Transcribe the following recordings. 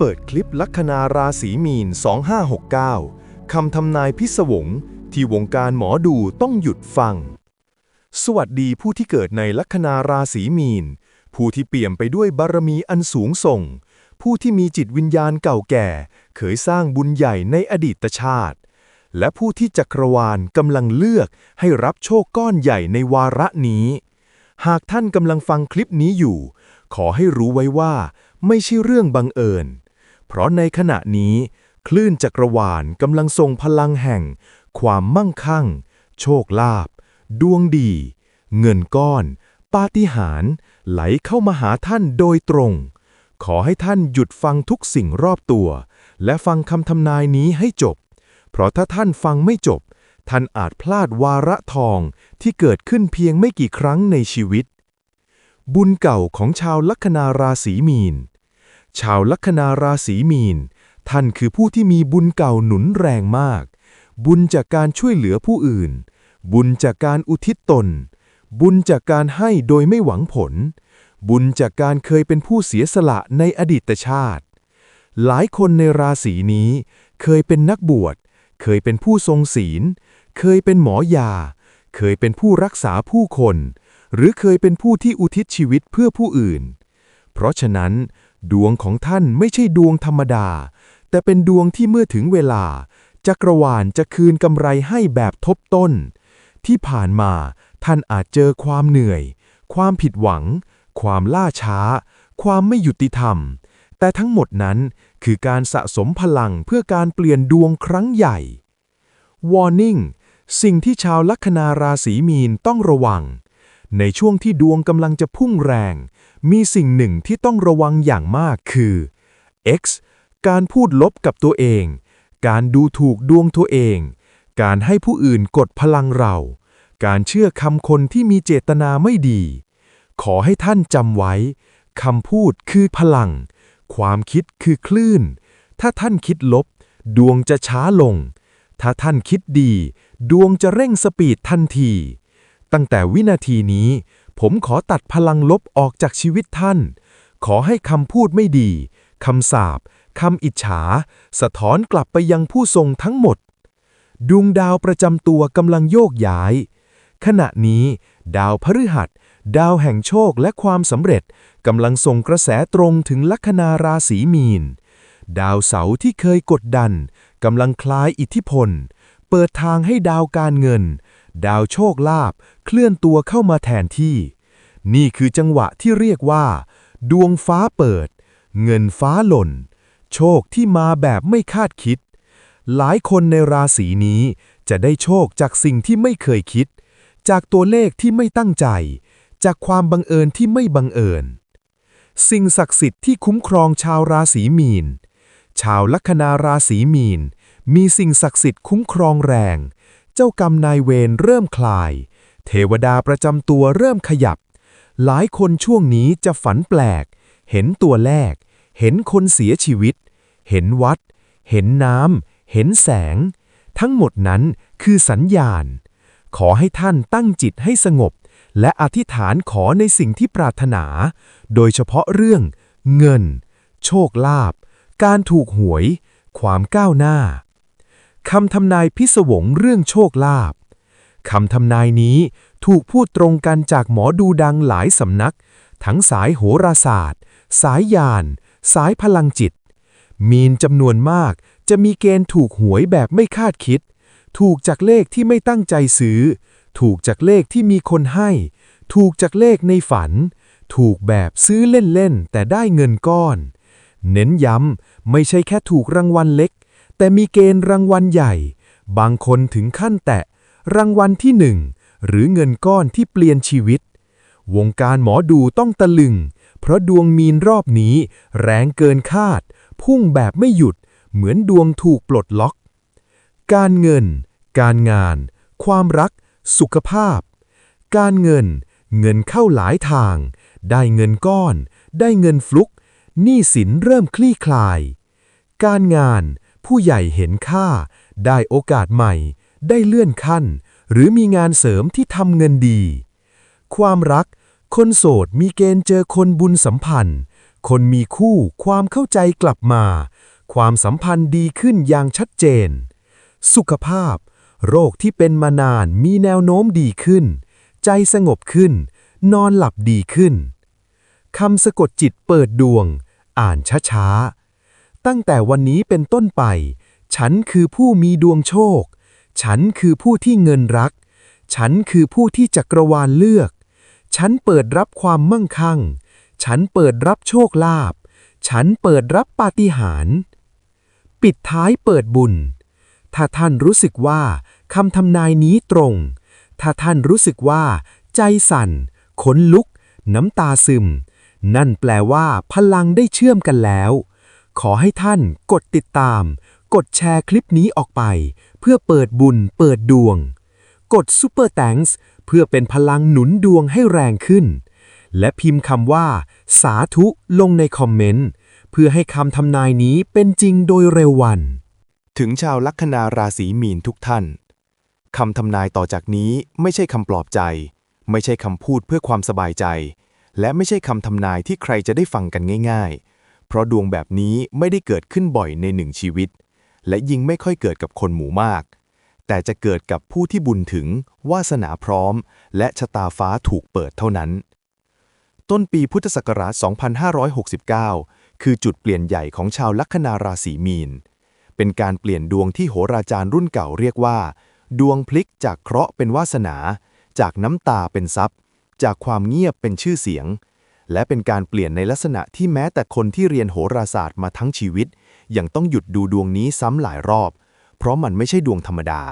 เปิดคลิปลัคนาราศีมีน 2569 คำทำนายพิศวงที่วงการหมอดูต้องหยุดฟัง สวัสดีผู้ที่เกิดในลัคนาราศีมีน ผู้ที่เปี่ยมไปด้วยบารมีอันสูงส่ง ผู้ที่มีจิตวิญญาณเก่าแก่ เคยสร้างบุญใหญ่ในอดีตชาติ และผู้ที่จักรวาลกำลังเลือกให้รับโชคก้อนใหญ่ในวาระนี้ หากท่านกำลังฟังคลิปนี้อยู่ ขอให้รู้ไว้ว่า ไม่ใช่เรื่องบังเอิญ เพราะในขณะนี้ คลื่นจักรวาลกำลังส่งพลังแห่ง ความมั่งคั่ง โชคลาภดวงดี เงินก้อน ปาฏิหาริย์ไหลเข้ามาหาท่านโดยตรง ขอให้ท่านหยุดฟังทุกสิ่งรอบตัว และฟังคำทำนายนี้ให้จบ เพราะถ้าท่านฟังไม่จบ ท่านอาจพลาดวาระทองที่เกิดขึ้นเพียงไม่กี่ครั้งในชีวิต บุญเก่าของชาวลัคนาราศีมีน ชาวลัคนาราศีมีน ท่านคือผู้ที่มีบุญเก่าหนุนแรงมาก บุญจากการช่วยเหลือผู้อื่น บุญจากการอุทิศตน บุญจากการให้โดยไม่หวังผล บุญจากการเคยเป็นผู้เสียสละในอดีตชาติ หลายคนในราศีนี้ เคยเป็นนักบวช เคยเป็นผู้ทรงศีล เคยเป็นหมอยา เคยเป็นผู้รักษาผู้คน หรือเคยเป็นผู้ที่อุทิศชีวิตเพื่อผู้อื่น เพราะฉะนั้น ดวงของท่านไม่ใช่ดวงธรรมดา แต่เป็นดวงที่เมื่อถึงเวลา จักรวาลจะคืนกำไรให้แบบทบต้น ที่ผ่านมาท่านอาจเจอความเหนื่อย ความผิดหวัง ความล่าช้า ความไม่ยุติธรรม แต่ทั้งหมดนั้นคือการสะสมพลังเพื่อการเปลี่ยนดวงครั้งใหญ่ Warning สิ่งที่ชาวลัคนาราศีมีนต้องระวัง ในช่วงที่ดวงกำลังจะพุ่งแรง มีสิ่งหนึ่งที่ต้องระวังอย่างมากคือ X การพูดลบกับตัวเอง การดูถูกดวงตัวเอง การให้ผู้อื่นกดพลังเรา การเชื่อคำคนที่มีเจตนาไม่ดี ขอให้ท่านจำไว้คำพูดคือพลัง ความคิดคือคลื่น ถ้าท่านคิดลบ ดวงจะช้าลง ถ้าท่านคิดดี ดวงจะเร่งสปีดทันที ตั้งแต่วินาทีนี้ ผมขอตัดพลังลบออกจากชีวิตท่าน ขอให้คำพูดไม่ดี คำสาปคำอิจฉา สะท้อนกลับไปยังผู้ทรงทั้งหมด ดวงดาวประจำตัวกำลังโยกย้าย ขณะนี้ ดาวพฤหัส ดาวแห่งโชคและความสำเร็จกำลังส่งกระแสตรงถึงลัคนาราศีมีน ดาวเสาร์ที่เคยกดดันกำลังคลายอิทธิพล เปิดทางให้ดาวการเงิน ดาวโชคลาภเคลื่อนตัวเข้ามาแทนที่ นี่คือจังหวะที่เรียกว่า ดวงฟ้าเปิด เงินฟ้าหล่น โชคที่มาแบบไม่คาดคิด หลายคนในราศีนี้จะได้โชคจากสิ่งที่ไม่เคยคิด จากตัวเลขที่ไม่ตั้งใจ จากความบังเอิญที่ไม่บังเอิญ สิ่งศักดิ์สิทธิ์ที่คุ้มครองชาวราศีมีน ชาวลัคนาราศีมีน มีสิ่งศักดิ์สิทธิ์คุ้มครองแรง เจ้ากรรมนายเวรเริ่มคลาย เทวดาประจำตัวเริ่มขยับ หลายคนช่วงนี้จะฝันแปลก เห็นตัวแรก เห็นคนเสียชีวิต เห็นวัด เห็นน้ำ เห็นแสง ทั้งหมดนั้นคือสัญญาณ ขอให้ท่านตั้งจิตให้สงบ และอธิษฐานขอในสิ่งที่ปรารถนา โดยเฉพาะเรื่อง เงิน โชคลาภการถูกหวย ความก้าวหน้า คำทำนายพิศวงเรื่องโชคลาภคำทำนายนี้ถูกพูดตรงกันจากหมอดูดังหลายสำนัก ทั้งสายโหราศาสตร์ สายยาน สายพลังจิต มีนจำนวนมากจะมีเกณฑ์ถูกหวยแบบไม่คาดคิด ถูกจากเลขที่ไม่ตั้งใจซื้อ ถูกจากเลขที่มีคนให้ ถูกจากเลขในฝัน ถูกแบบซื้อเล่นๆแต่ได้เงินก้อน เน้นย้ำไม่ใช่แค่ถูกรางวัลเล็ก แต่มีเกณฑ์รางวัลใหญ่ บางคนถึงขั้นแตะ รางวัลที่หนึ่งหรือเงินก้อนที่เปลี่ยนชีวิต วงการหมอดูต้องตะลึง เพราะดวงมีนรอบนี้ แรงเกินคาด พุ่งแบบไม่หยุด เหมือนดวงถูกปลดล็อก การเงิน การงาน ความรัก สุขภาพ การเงิน เงินเข้าหลายทาง ได้เงินก้อน ได้เงินฟลุกหนี้สินเริ่มคลี่คลาย การงาน ผู้ใหญ่เห็นค่า ได้โอกาสใหม่ ได้เลื่อนขั้น หรือมีงานเสริมที่ทำเงินดี ความรัก คนโสดมีเกณฑ์เจอคนบุญสัมพันธ์ คนมีคู่ความเข้าใจกลับมา ความสัมพันธ์ดีขึ้นอย่างชัดเจน สุขภาพ โรคที่เป็นมานานมีแนวโน้มดีขึ้น ใจสงบขึ้น นอนหลับดีขึ้นคำสะกดจิตเปิดดวง อ่านช้าๆ ตั้งแต่วันนี้เป็นต้นไป ฉันคือผู้มีดวงโชค ฉันคือผู้ที่เงินรัก ฉันคือผู้ที่จักรวาลเลือก ฉันเปิดรับความมั่งคั่ง ฉันเปิดรับโชคลาภ ฉันเปิดรับปาฏิหาริย์ปิดท้ายเปิดบุญ ถ้าท่านรู้สึกว่าคำทำนายนี้ตรง ถ้าท่านรู้สึกว่า ใจสั่น ขนลุก น้ำตาซึม นั่นแปลว่าพลังได้เชื่อมกันแล้ว ขอให้ท่านกดติดตาม กดแชร์คลิปนี้ออกไป เพื่อเปิดบุญเปิดดวง กด Super Thanks เพื่อเป็นพลังหนุนดวงให้แรงขึ้น และพิมพ์คำว่า สาธุลงในคอมเมนต์ เพื่อให้คำทำนายนี้เป็นจริงโดยเร็ววัน ถึงชาวลัคนาราศีมีนทุกท่านคำทำนายต่อจากนี้ไม่ใช่คำปลอบใจ ไม่ใช่คำพูดเพื่อความสบายใจ และไม่ใช่คำทำนายที่ใครจะได้ฟังกันง่าย ๆ เพราะดวงแบบนี้ไม่ได้เกิดขึ้นบ่อยในหนึ่งชีวิต และยิ่งไม่ค่อยเกิดกับคนหมู่มาก แต่จะเกิดกับผู้ที่บุญถึง วาสนาพร้อม และชะตาฟ้าถูกเปิดเท่านั้น ต้นปีพุทธศักราช 2569 คือจุดเปลี่ยนใหญ่ของชาวลัคนาราศีมีน เป็นการเปลี่ยนดวงที่โหราจารย์รุ่นเก่าเรียกว่า ดวงพลิกจากเคราะห์เป็นวาสนา จากน้ำตาเป็นทรัพย์ จากความเงียบเป็นชื่อเสียง และเป็นการเปลี่ยนในลักษณะที่แม้แต่คนที่เรียนโหราศาสตร์มาทั้งชีวิต ยังต้องหยุดดูดวงนี้ซ้ำหลายรอบ เพราะมันไม่ใช่ดวงธรรมดา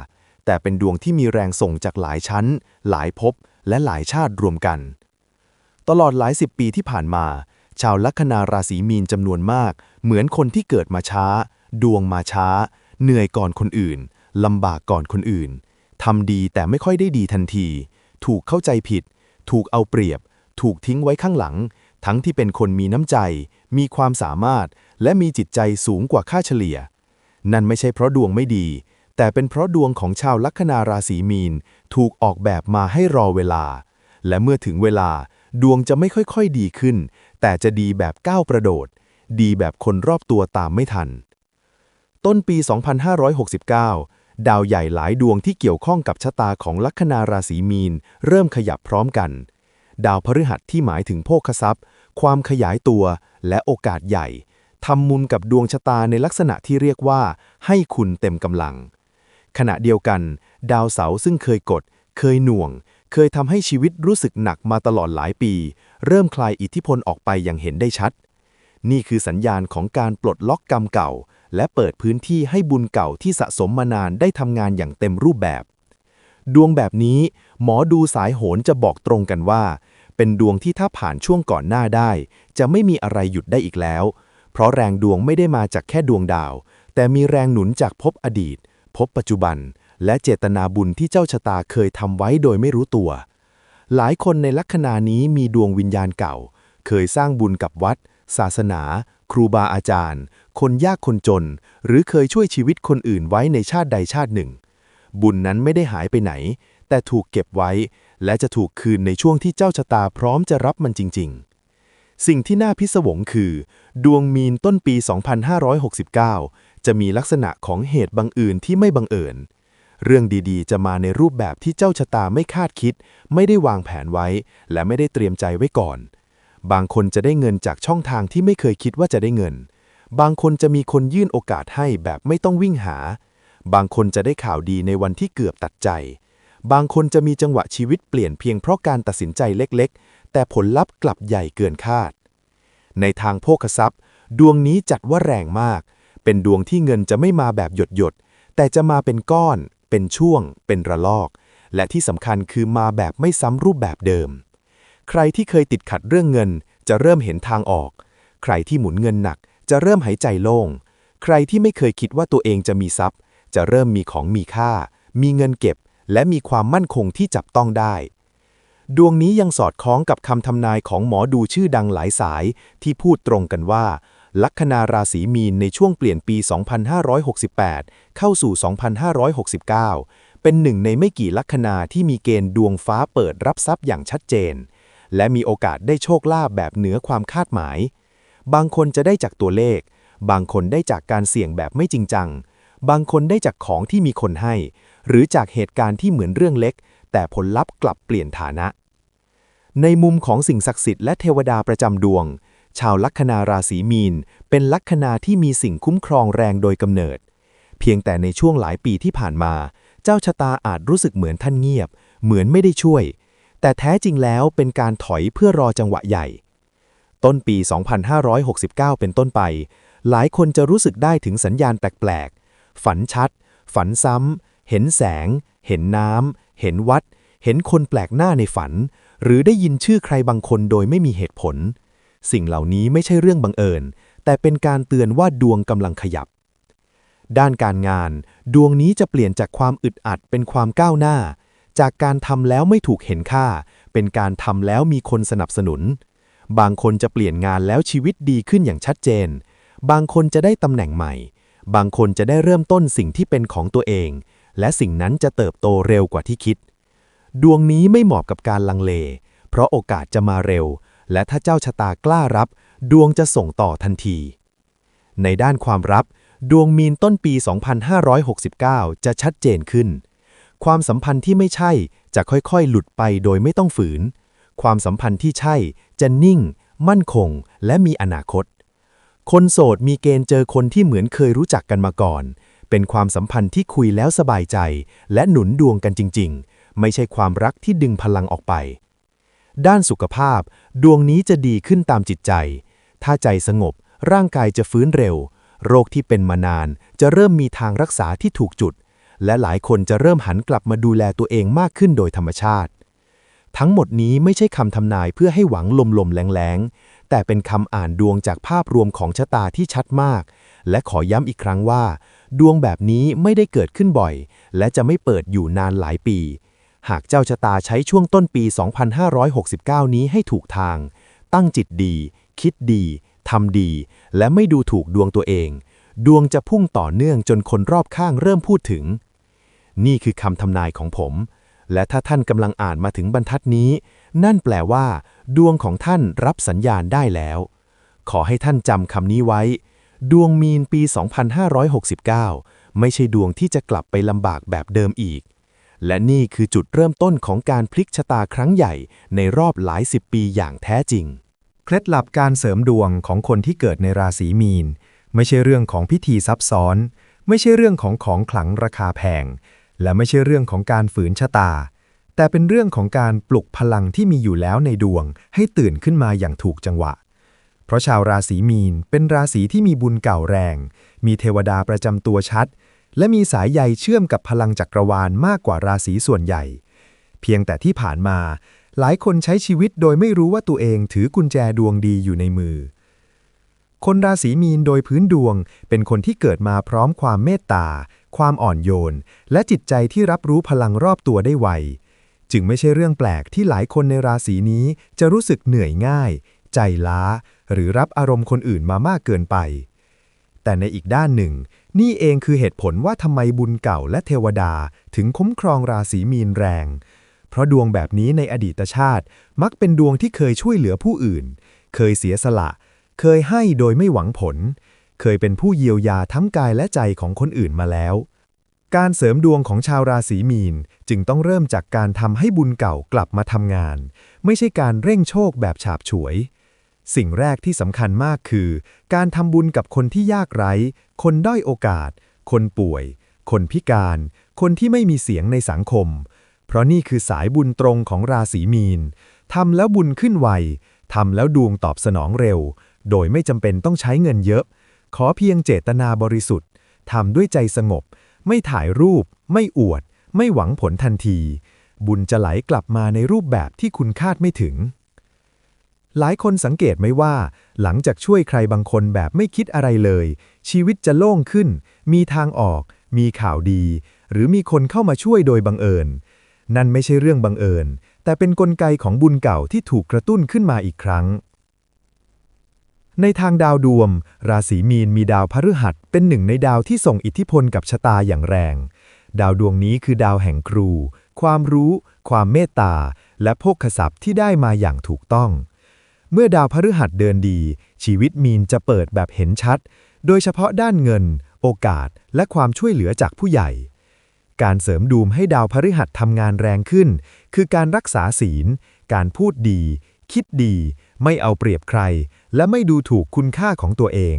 แต่เป็นดวงที่มีแรงส่งจากหลายชั้น หลายภพและหลายชาติรวมกัน ตลอดหลายสิบปีที่ผ่านมา ชาวลัคนาราศีมีนจำนวนมาก เหมือนคนที่เกิดมาช้า ดวงมาช้า เหนื่อยก่อนคนอื่นลำบากก่อนคนอื่นทำดีแต่ไม่ค่อยได้ดีทันที ถูกเข้าใจผิด ถูกเอาเปรียบ ถูกทิ้งไว้ข้างหลัง ทั้งที่เป็นคนมีน้ำใจ มีความสามารถ และมีจิตใจสูงกว่าค่าเฉลี่ย นั่นไม่ใช่เพราะดวงไม่ดี แต่เป็นเพราะดวงของชาวลัคนาราศีมีน ถูกออกแบบมาให้รอเวลา และเมื่อถึงเวลา ดวงจะไม่ค่อยๆดีขึ้น แต่จะดีแบบก้าวกระโดด ดีแบบคนรอบตัวตามไม่ทัน ต้นปี 2569ดาวใหญ่หลายดวงที่เกี่ยวข้องกับชะตาของลัคนาราศีมีน เริ่มขยับพร้อมกัน ดาวพฤหัสที่หมายถึงโภคทรัพย์ ความขยายตัวและโอกาสใหญ่ทำมุนกับดวงชะตาในลักษณะที่เรียกว่า ให้คุณเต็มกำลัง ขณะเดียวกัน ดาวเสาร์ซึ่งเคยกด เคยหน่วง เคยทำให้ชีวิตรู้สึกหนักมาตลอดหลายปี เริ่มคลายอิทธิพลออกไปอย่างเห็นได้ชัด นี่คือสัญญาณของการปลดล็อกกรรมเก่า และเปิดพื้นที่ให้บุญเก่าที่สะสมมานานได้ทำงานอย่างเต็มรูปแบบ ดวงแบบนี้ หมอดูสายโหนจะบอกตรงกันว่า เป็นดวงที่ถ้าผ่านช่วงก่อนหน้าได้ จะไม่มีอะไรหยุดได้อีกแล้ว เพราะแรงดวงไม่ได้มาจากแค่ดวงดาว แต่มีแรงหนุนจากภพอดีตภพปัจจุบัน และเจตนาบุญที่เจ้าชะตาเคยทำไว้โดยไม่รู้ตัว หลายคนในลัคนานี้มีดวงวิญญาณเก่า เคยสร้างบุญกับวัด ศาสนา ครูบาอาจารย์ คนยากคนจน หรือเคยช่วยชีวิตคนอื่นไว้ในชาติใดชาติหนึ่งบุญนั้นไม่ได้หายไปไหน แต่ถูกเก็บไว้ และจะถูกคืนในช่วงที่เจ้าชะตาพร้อมจะรับมันจริง ๆ สิ่งที่น่าพิศวงคือ ดวงมีนต้นปี 2569 จะมีลักษณะของเหตุบังเอิญที่ไม่บังเอิญ เรื่องดีๆ จะมาในรูปแบบที่เจ้าชะตาไม่คาดคิด ไม่ได้วางแผนไว้ และไม่ได้เตรียมใจไว้ก่อน บางคนจะได้เงินจากช่องทางที่ไม่เคยคิดว่าจะได้เงิน บางคนจะมีคนยื่นโอกาสให้แบบไม่ต้องวิ่งหาบางคนจะได้ข่าวดีในวันที่เกือบตัดใจ บางคนจะมีจังหวะชีวิตเปลี่ยนเพียงเพราะการตัดสินใจเล็กๆ แต่ผลลัพธ์กลับใหญ่เกินคาด ในทางโภคทรัพย์ ดวงนี้จัดว่าแรงมาก เป็นดวงที่เงินจะไม่มาแบบหยดๆแต่จะมาเป็นก้อน เป็นช่วง เป็นระลอก และที่สำคัญคือมาแบบไม่ซ้ำรูปแบบเดิม ใครที่เคยติดขัดเรื่องเงิน จะเริ่มเห็นทางออก ใครที่หมุนเงินหนัก จะเริ่มหายใจโล่ง ใครที่ไม่เคยคิดว่าตัวเองจะมีทรัพย์ จะเริ่มมีของมีค่า มีเงินเก็บ และมีความมั่นคงที่จับต้องได้ ดวงนี้ยังสอดคล้องกับคำทำนายของหมอดูชื่อดังหลายสายที่พูดตรงกันว่า ลัคนาราศีมีนในช่วงเปลี่ยนปี 2568 เข้าสู่ 2569 เป็นหนึ่งในไม่กี่ลัคนาที่มีเกณฑ์ดวงฟ้าเปิดรับทรัพย์อย่างชัดเจน และมีโอกาสได้โชคลาภแบบเหนือความคาดหมาย บางคนจะได้จากตัวเลข บางคนได้จากการเสี่ยงแบบไม่จริงจัง บางคนได้จากของที่มีคนให้ หรือจากเหตุการณ์ที่เหมือนเรื่องเล็ก แต่ผลลัพธ์กลับเปลี่ยนฐานะ ในมุมของสิ่งศักดิ์สิทธิ์และเทวดาประจำดวง ชาวลัคนาราศีมีน เป็นลัคนาที่มีสิ่งคุ้มครองแรงโดยกำเนิด เพียงแต่ในช่วงหลายปีที่ผ่านมา เจ้าชะตาอาจรู้สึกเหมือนท่านเงียบ เหมือนไม่ได้ช่วย แต่แท้จริงแล้วเป็นการถอยเพื่อรอจังหวะใหญ่ต้นปี 2569 เป็นต้นไป หลายคนจะรู้สึกได้ถึงสัญญาณแปลกๆ ฝันชัด ฝันซ้ำ เห็นแสง เห็นน้ำ เห็นวัด เห็นคนแปลกหน้าในฝัน หรือได้ยินชื่อใครบางคนโดยไม่มีเหตุผล สิ่งเหล่านี้ไม่ใช่เรื่องบังเอิญ แต่เป็นการเตือนว่าดวงกำลังขยับ ด้านการงาน ดวงนี้จะเปลี่ยนจากความอึดอัดเป็นความก้าวหน้า จากการทำแล้วไม่ถูกเห็นค่า เป็นการทำแล้วมีคนสนับสนุน บางคนจะเปลี่ยนงานแล้วชีวิตดีขึ้นอย่างชัดเจน บางคนจะได้ตำแหน่งใหม่ บางคนจะได้เริ่มต้นสิ่งที่เป็นของตัวเอง และสิ่งนั้นจะเติบโตเร็วกว่าที่คิด ดวงนี้ไม่เหมาะกับการลังเล เพราะโอกาสจะมาเร็ว และถ้าเจ้าชะตากล้ารับ ดวงจะส่งต่อทันที ในด้านความรับ ดวงมีนต้นปี 2569 จะชัดเจนขึ้น ความสัมพันธ์ที่ไม่ใช่จะค่อยๆ หลุดไปโดยไม่ต้องฝืน ความสัมพันธ์ที่ใช่จะนิ่ง มั่นคง และมีอนาคต คนโสดมีเกณฑ์เจอคนที่เหมือนเคยรู้จักกันมาก่อน เป็นความสัมพันธ์ที่คุยแล้วสบายใจ และหนุนดวงกันจริง ๆ ไม่ใช่ความรักที่ดึงพลังออกไป ด้านสุขภาพ ดวงนี้จะดีขึ้นตามจิตใจ ถ้าใจสงบ ร่างกายจะฟื้นเร็ว โรคที่เป็นมานานจะเริ่มมีทางรักษาที่ถูกจุด และหลายคนจะเริ่มหันกลับมาดูแลตัวเองมากขึ้นโดยธรรมชาติ ทั้งหมดนี้ไม่ใช่คำทำนายเพื่อให้หวังลมๆแรงๆ แต่เป็นคำอ่านดวงจากภาพรวมของชะตาที่ชัดมาก และขอย้ำอีกครั้งว่า ดวงแบบนี้ไม่ได้เกิดขึ้นบ่อย และจะไม่เปิดอยู่นานหลายปี หากเจ้าชะตาใช้ช่วงต้นปี 2569 นี้ให้ถูกทาง ตั้งจิตดี คิดดีทำดี และไม่ดูถูกดวงตัวเอง ดวงจะพุ่งต่อเนื่องจนคนรอบข้างเริ่มพูดถึง นี่คือคำทำนายของผม และถ้าท่านกำลังอ่านมาถึงบรรทัดนี้ นั่นแปลว่า ดวงของท่านรับสัญญาณได้แล้ว ขอให้ท่านจำคำนี้ไว้ ดวงมีนปี 2569 ไม่ใช่ดวงที่จะกลับไปลำบากแบบเดิมอีก และนี่คือจุดเริ่มต้นของการพลิกชะตาครั้งใหญ่ในรอบหลายสิบปีอย่างแท้จริง เคล็ดลับการเสริมดวงของคนที่เกิดในราศีมีน ไม่ใช่เรื่องของพิธีซับซ้อน ไม่ใช่เรื่องของของขลังราคาแพง และไม่ใช่เรื่องของการฝืนชะตา แต่เป็นเรื่องของการปลุกพลังที่มีอยู่แล้วในดวง ให้ตื่นขึ้นมาอย่างถูกจังหวะ เพราะชาวราศีมีนเป็นราศีที่มีบุญเก่าแรง มีเทวดาประจำตัวชัด และมีสายใยเชื่อมกับพลังจักรวาลมากกว่าราศีส่วนใหญ่ เพียงแต่ที่ผ่านมา หลายคนใช้ชีวิตโดยไม่รู้ว่าตัวเองถือกุญแจดวงดีอยู่ในมือ คนราศีมีนโดยพื้นดวง เป็นคนที่เกิดมาพร้อมความเมตตา ความอ่อนโยน และจิตใจที่รับรู้พลังรอบตัวได้ไว จึงไม่ใช่เรื่องแปลกที่หลายคนในราศีนี้จะรู้สึกเหนื่อยง่าย ใจล้า หรือรับอารมณ์คนอื่นมามากเกินไป แต่ในอีกด้านหนึ่ง นี่เองคือเหตุผลว่าทำไมบุญเก่าและเทวดาถึงคุ้มครองราศีมีนแรง เพราะดวงแบบนี้ในอดีตชาติ มักเป็นดวงที่เคยช่วยเหลือผู้อื่น เคยเสียสละ เคยให้โดยไม่หวังผล เคยเป็นผู้เยียวยาทั้งกายและใจของคนอื่นมาแล้ว การเสริมดวงของชาวราศีมีน จึงต้องเริ่มจากการทำให้บุญเก่ากลับมาทำงาน ไม่ใช่การเร่งโชคแบบฉาบฉวย สิ่งแรกที่สำคัญมากคือ การทำบุญกับคนที่ยากไร้ คนด้อยโอกาส คนป่วย คนพิการ คนที่ไม่มีเสียงในสังคม เพราะนี่คือสายบุญตรงของราศีมีนทำแล้วบุญขึ้นไวทำแล้วดวงตอบสนองเร็ว โดยไม่จำเป็นต้องใช้เงินเยอะ ขอเพียงเจตนาบริสุทธิ์ทำด้วยใจสงบ ไม่ถ่ายรูป ไม่อวด ไม่หวังผลทันที บุญจะไหลกลับมาในรูปแบบที่คุณคาดไม่ถึง หลายคนสังเกตไหมว่า หลังจากช่วยใครบางคนแบบไม่คิดอะไรเลย ชีวิตจะโล่งขึ้น มีทางออก มีข่าวดี หรือมีคนเข้ามาช่วยโดยบังเอิญ นั่นไม่ใช่เรื่องบังเอิญ แต่เป็นนกลไกของบุญเก่าที่ถูกกระตุ้นขึ้นมาอีกครั้ง ในทางดาวดวงราศีมีนมีดาวพฤหัสเป็นหนึ่งในดาวที่ส่งอิทธิพลกับชะตาอย่างแรง ดาวดวงนี้คือดาวแห่งครู ความรู้ ความเมตตา และโภคทรัพย์ที่ได้มาอย่างถูกต้อง เมื่อดาวพฤหัสเดินดี ชีวิตมีนจะเปิดแบบเห็นชัด โดยเฉพาะด้านเงิน โอกาส และความช่วยเหลือจากผู้ใหญ่ การเสริมดวงให้ดาวพฤหัสทำงานแรงขึ้น คือการรักษาศีล การพูดดี คิดดี ไม่เอาเปรียบใคร และไม่ดูถูกคุณค่าของตัวเอง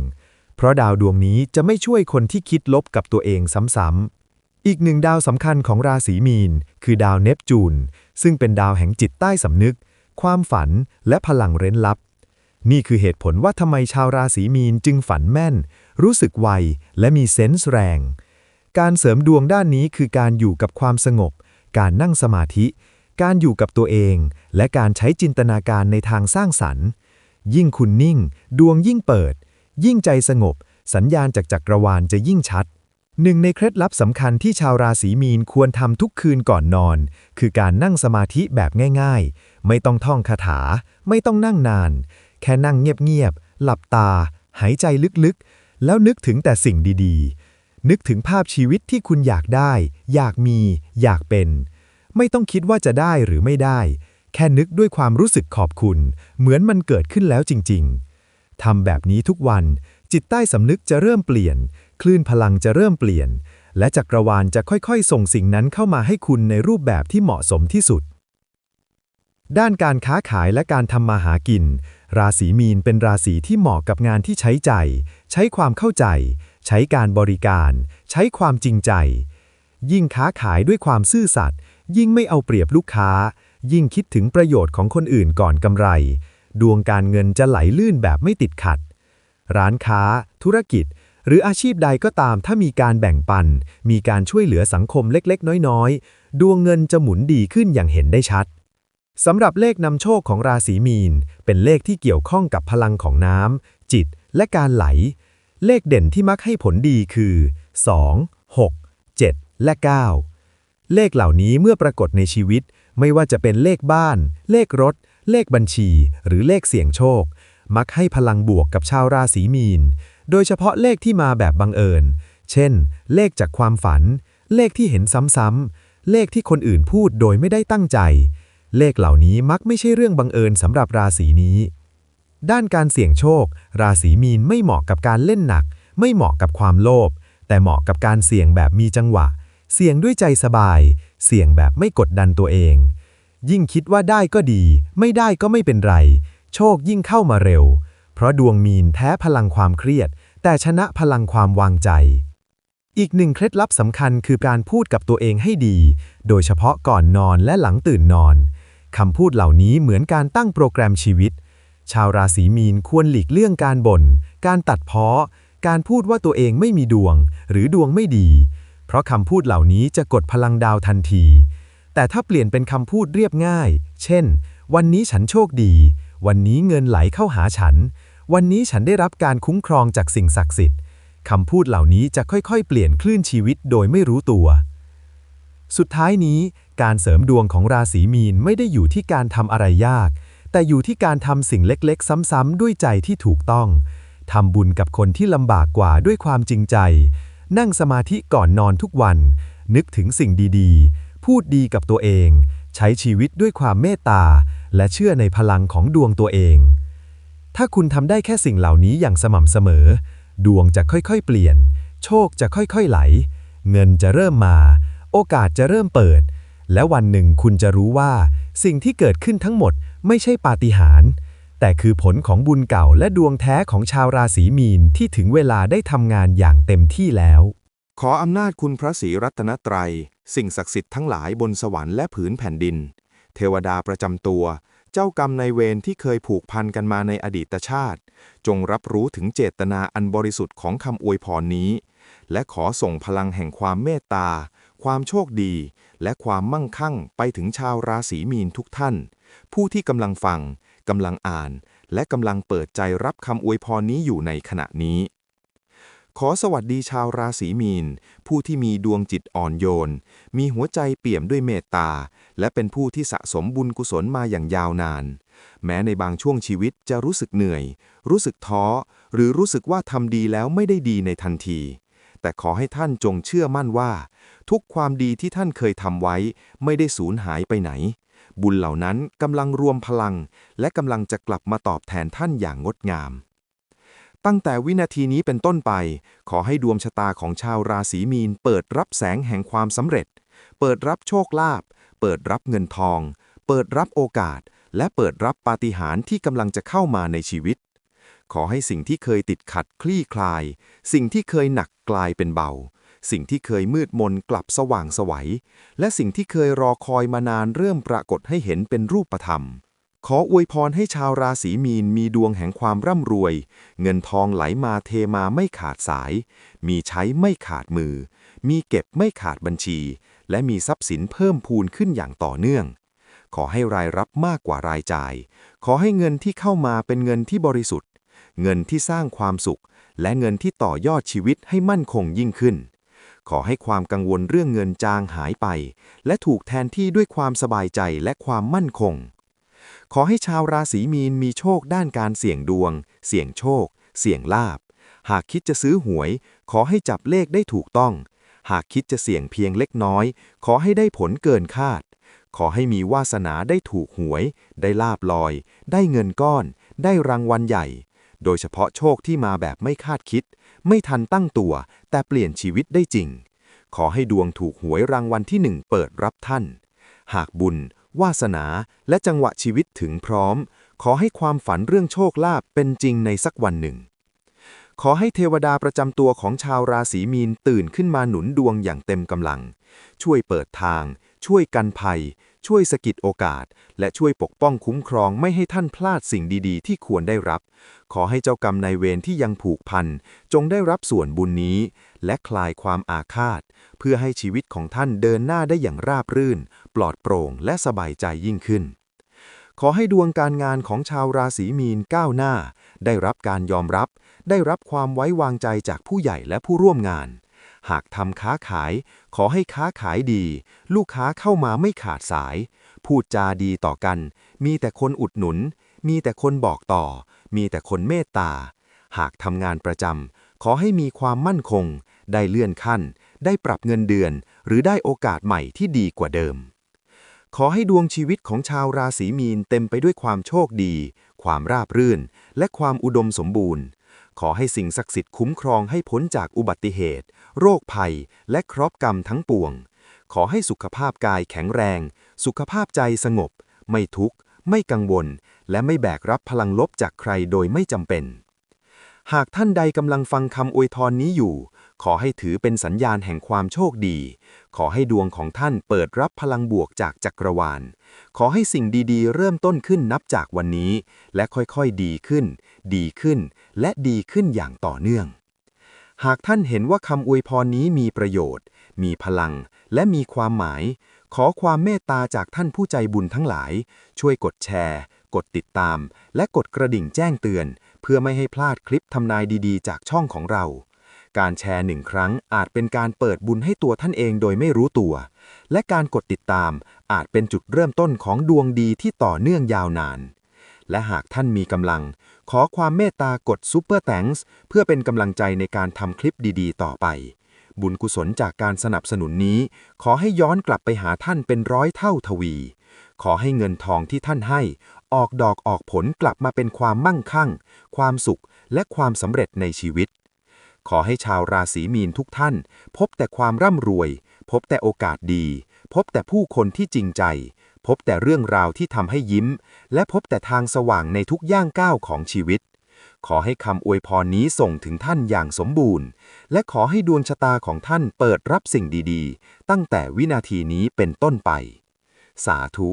เพราะดาวดวงนี้จะไม่ช่วยคนที่คิดลบกับตัวเองซ้ำๆ อีกหนึ่งดาวสำคัญของราศีมีน คือดาวเนปจูน ซึ่งเป็นดาวแห่งจิตใต้สำนึก ความฝันและพลังเร้นลับ นี่คือเหตุผลว่าทำไมชาวราศีมีนจึงฝันแม่น รู้สึกไวและมีเซนส์แรง การเสริมดวงด้านนี้คือการอยู่กับความสงบ การนั่งสมาธิ การอยู่กับตัวเอง และการใช้จินตนาการในทางสร้างสรรค์ ยิ่งคุณนิ่ง ดวงยิ่งเปิด ยิ่งใจสงบ สัญญาณจากจักรวาลจะยิ่งชัด หนึ่งในเคล็ดลับสำคัญที่ชาวราศีมีนควรทำทุกคืนก่อนนอน คือการนั่งสมาธิแบบง่าย ๆ ไม่ต้องท่องคาถา ไม่ต้องนั่งนาน แค่นั่งเงียบๆ หลับตา หายใจลึกๆ แล้วนึกถึงแต่สิ่งดีๆ นึกถึงภาพชีวิตที่คุณอยากได้ อยากมี อยากเป็น ไม่ต้องคิดว่าจะได้หรือไม่ได้ แค่นึกด้วยความรู้สึกขอบคุณ เหมือนมันเกิดขึ้นแล้วจริง ๆทำแบบนี้ทุกวัน จิตใต้สำนึกจะเริ่มเปลี่ยน คลื่นพลังจะเริ่มเปลี่ยน และจักรวาลจะค่อยๆ ส่งสิ่งนั้นเข้ามาให้คุณในรูปแบบที่เหมาะสมที่สุด ด้านการค้าขายและการทำมาหากิน ราศีมีนเป็นราศีที่เหมาะกับงานที่ใช้ใจ ใช้ความเข้าใจ ใช้การบริการ ใช้ความจริงใจ ยิ่งค้าขายด้วยความซื่อสัตย์ยิ่งไม่เอาเปรียบลูกค้า ยิ่งคิดถึงประโยชน์ของคนอื่นก่อนกำไร ดวงการเงินจะไหลลื่นแบบไม่ติดขัด ร้านค้า ธุรกิจ หรืออาชีพใดก็ตามถ้ามีการแบ่งปัน มีการช่วยเหลือสังคมเล็กๆ น้อยๆ ดวงเงินจะหมุนดีขึ้นอย่างเห็นได้ชัดสำหรับเลขนำโชคของราศีมีน เป็นเลขที่เกี่ยวข้องกับพลังของน้ำจิต และการไหล เลขเด่นที่มักให้ผลดีคือ 2 6 7 และ 9 เลขเหล่านี้เมื่อปรากฏในชีวิต ไม่ว่าจะเป็นเลขบ้าน เลขรถ เลขบัญชี หรือเลขเสี่ยงโชค มักให้พลังบวกกับชาวราศีมีน โดยเฉพาะเลขที่มาแบบบังเอิญ เช่น เลขจากความฝัน เลขที่เห็นซ้ำๆ เลขที่คนอื่นพูดโดยไม่ได้ตั้งใจ เลขเหล่านี้มักไม่ใช่เรื่องบังเอิญสำหรับราศีนี้ ด้านการเสี่ยงโชค ราศีมีนไม่เหมาะกับการเล่นหนัก ไม่เหมาะกับความโลภ แต่เหมาะกับการเสี่ยงแบบมีจังหวะ เสี่ยงด้วยใจสบายเสี่ยงแบบไม่กดดันตัวเอง ยิ่งคิดว่าได้ก็ดี ไม่ได้ก็ไม่เป็นไร โชคยิ่งเข้ามาเร็ว เพราะดวงมีนแพ้พลังความเครียด แต่ชนะพลังความวางใจ อีกหนึ่งเคล็ดลับสำคัญคือการพูดกับตัวเองให้ดี โดยเฉพาะก่อนนอนและหลังตื่นนอนคำพูดเหล่านี้เหมือนการตั้งโปรแกรมชีวิต ชาวราศีมีนควรหลีกเลี่ยงการบ่น การตัดเพ้อการพูดว่าตัวเองไม่มีดวง หรือดวงไม่ดี เพราะคำพูดเหล่านี้จะกดพลังดาวทันที แต่ถ้าเปลี่ยนเป็นคำพูดเรียบง่าย เช่น วันนี้ฉันโชคดี วันนี้เงินไหลเข้าหาฉัน วันนี้ฉันได้รับการคุ้มครองจากสิ่งศักดิ์สิทธิ์คำพูดเหล่านี้จะค่อยๆ เปลี่ยนคลื่นชีวิตโดยไม่รู้ตัว สุดท้ายนี้ การเสริมดวงของราศีมีนไม่ได้อยู่ที่การทำอะไรยาก แต่อยู่ที่การทำสิ่งเล็กๆ ซ้ำๆด้วยใจที่ถูกต้องทำบุญกับคนที่ลำบากกว่าด้วยความจริงใจ นั่งสมาธิก่อนนอนทุกวัน นึกถึงสิ่งดีๆ พูดดีกับตัวเอง ใช้ชีวิตด้วยความเมตตา และเชื่อในพลังของดวงตัวเอง ถ้าคุณทำได้แค่สิ่งเหล่านี้อย่างสม่ำเสมอ ดวงจะค่อยๆ เปลี่ยน โชคจะค่อยๆไหล เงินจะเริ่มมา โอกาสจะเริ่มเปิด และวันหนึ่งคุณจะรู้ว่า สิ่งที่เกิดขึ้นทั้งหมดไม่ใช่ปาฏิหาริย์ แต่คือผลของบุญเก่าและดวงแท้ของชาวราศีมีนที่ถึงเวลาได้ทำงานอย่างเต็มที่แล้ว ขออำนาจคุณพระศรีรัตนตรัย สิ่งศักดิ์สิทธิ์ทั้งหลายบนสวรรค์และผืนแผ่นดิน เทวดาประจำตัว เจ้ากรรมในเวรที่เคยผูกพันกันมาในอดีตชาติ จงรับรู้ถึงเจตนาอันบริสุทธิ์ของคำอวยพรนี้ และขอส่งพลังแห่งความเมตตา ความโชคดี และความมั่งคั่งไปถึงชาวราศีมีนทุกท่าน ผู้ที่กำลังฟัง กำลังอ่าน และกำลังเปิดใจรับคำอวยพรนี้อยู่ในขณะนี้ ขอสวัสดีชาวราศีมีน ผู้ที่มีดวงจิตอ่อนโยน มีหัวใจเปี่ยมด้วยเมตตา และเป็นผู้ที่สะสมบุญกุศลมาอย่างยาวนาน แม้ในบางช่วงชีวิตจะรู้สึกเหนื่อย รู้สึกท้อ หรือรู้สึกว่าทำดีแล้วไม่ได้ดีในทันที แต่ขอให้ท่านจงเชื่อมั่นว่า ทุกความดีที่ท่านเคยทำไว้ ไม่ได้สูญหายไปไหน บุญเหล่านั้นกำลังรวมพลัง และกำลังจะกลับมาตอบแทนท่านอย่างงดงาม ตั้งแต่วินาทีนี้เป็นต้นไป ขอให้ดวงชะตาของชาวราศีมีน เปิดรับแสงแห่งความสำเร็จ เปิดรับโชคลาภเปิดรับเงินทอง เปิดรับโอกาส และเปิดรับปาฏิหาริย์ที่กำลังจะเข้ามาในชีวิต ขอให้สิ่งที่เคยติดขัดคลี่คลาย สิ่งที่เคยหนักกลายเป็นเบา สิ่งที่เคยมืดมนกลับสว่างสวัย และสิ่งที่เคยรอคอยมานานเริ่มปรากฏให้เห็นเป็นรูปธรรม ขออวยพรให้ชาวราศีมีนมีดวงแห่งความร่ำรวย เงินทองไหลมาเทมาไม่ขาดสาย มีใช้ไม่ขาดมือ มีเก็บไม่ขาดบัญชี และมีทรัพย์สินเพิ่มพูนขึ้นอย่างต่อเนื่องขอให้รายรับมากกว่ารายจ่าย ขอให้เงินที่เข้ามาเป็นเงินที่บริสุทธิ์ เงินที่สร้างความสุข และเงินที่ต่อยอดชีวิตให้มั่นคงยิ่งขึ้น ขอให้ความกังวลเรื่องเงินจางหายไป และถูกแทนที่ด้วยความสบายใจและความมั่นคง ขอให้ชาวราศีมีนมีโชคด้านการเสี่ยงดวง เสี่ยงโชค เสี่ยงลาบ หากคิดจะซื้อหวย ขอให้จับเลขได้ถูกต้อง หากคิดจะเสี่ยงเพียงเล็กน้อย ขอให้ได้ผลเกินคาดขอให้มีวาสนาได้ถูกหวย ได้ลาบลอย ได้เงินก้อน ได้รางวัลใหญ่ โดยเฉพาะโชคที่มาแบบไม่คาดคิด ไม่ทันตั้งตัว แต่เปลี่ยนชีวิตได้จริง ขอให้ดวงถูกหวยรางวัลที่หนึ่งเปิดรับท่าน หากบุญ วาสนา และจังหวะชีวิตถึงพร้อม ขอให้ความฝันเรื่องโชคลาภเป็นจริงในสักวันหนึ่ง ขอให้เทวดาประจำตัวของชาวราศีมีนตื่นขึ้นมาหนุนดวงอย่างเต็มกำลัง ช่วยเปิดทาง ช่วยกันภัย ช่วยสกิดโอกาส และช่วยปกป้องคุ้มครองไม่ให้ท่านพลาดสิ่งดีๆ ที่ควรได้รับ ขอให้เจ้ากรรมนายเวรที่ยังผูกพัน จงได้รับส่วนบุญนี้ และคลายความอาฆาต เพื่อให้ชีวิตของท่านเดินหน้าได้อย่างราบรื่น ปลอดโปร่งและสบายใจยิ่งขึ้น ขอให้ดวงการงานของชาวราศีมีนก้าวหน้า ได้รับการยอมรับ ได้รับความไว้วางใจจากผู้ใหญ่และผู้ร่วมงาน หากทำค้าขาย ขอให้ค้าขายดี ลูกค้าเข้ามาไม่ขาดสาย พูดจาดีต่อกัน มีแต่คนอุดหนุน มีแต่คนบอกต่อ มีแต่คนเมตตา หากทำงานประจำขอให้มีความมั่นคง ได้เลื่อนขั้น ได้ปรับเงินเดือน หรือได้โอกาสใหม่ที่ดีกว่าเดิม ขอให้ดวงชีวิตของชาวราศีมีนเต็มไปด้วยความโชคดี ความราบรื่น และความอุดมสมบูรณ์ขอให้สิ่งศักดิ์สิทธิ์คุ้มครองให้พ้นจากอุบัติเหตุ โรคภัย และคราะห์กรรมทั้งปวง ขอให้สุขภาพกายแข็งแรง สุขภาพใจสงบ ไม่ทุกข์ ไม่กังวล และไม่แบกรับพลังลบจากใครโดยไม่จำเป็น หากท่านใดกำลังฟังคำอวยพรนี้อยู่ ขอให้ถือเป็นสัญญาณแห่งความโชคดี ขอให้ดวงของท่านเปิดรับพลังบวกจากจักรวาล ขอให้สิ่งดีๆ เริ่มต้นขึ้นนับจากวันนี้ และค่อยๆดีขึ้น ดีขึ้น และดีขึ้นอย่างต่อเนื่อง หากท่านเห็นว่าคำอวยพรนี้มีประโยชน์ มีพลัง และมีความหมาย ขอความเมตตาจากท่านผู้ใจบุญทั้งหลาย ช่วยกดแชร์ กดติดตาม และกดกระดิ่งแจ้งเตือน เพื่อไม่ให้พลาดคลิปทำนายดีๆ จากช่องของเรา การแชร์หนึ่งครั้งอาจเป็นการเปิดบุญให้ตัวท่านเองโดยไม่รู้ตัว และการกดติดตามอาจเป็นจุดเริ่มต้นของดวงดีที่ต่อเนื่องยาวนาน และหากท่านมีกำลัง ขอความเมตตากดซูเปอร์แตงส์เพื่อเป็นกำลังใจในการทำคลิปดีๆ ต่อไป บุญกุศลจากการสนับสนุนนี้ ขอให้ย้อนกลับไปหาท่านเป็นร้อยเท่าทวี ขอให้เงินทองที่ท่านให้ ออกดอกออกผลกลับมาเป็นความมั่งคั่ง ความสุขและความสำเร็จในชีวิต ขอให้ชาวราศีมีนทุกท่าน พบแต่ความร่ำรวย พบแต่โอกาสดี พบแต่ผู้คนที่จริงใจ พบแต่เรื่องราวที่ทำให้ยิ้ม และพบแต่ทางสว่างในทุกย่างก้าวของชีวิต ขอให้คำอวยพรนี้ส่งถึงท่านอย่างสมบูรณ์ และขอให้ดวงชะตาของท่านเปิดรับสิ่งดีๆ ตั้งแต่วินาทีนี้เป็นต้นไป สาธุ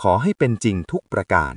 ขอให้เป็นจริงทุกประการ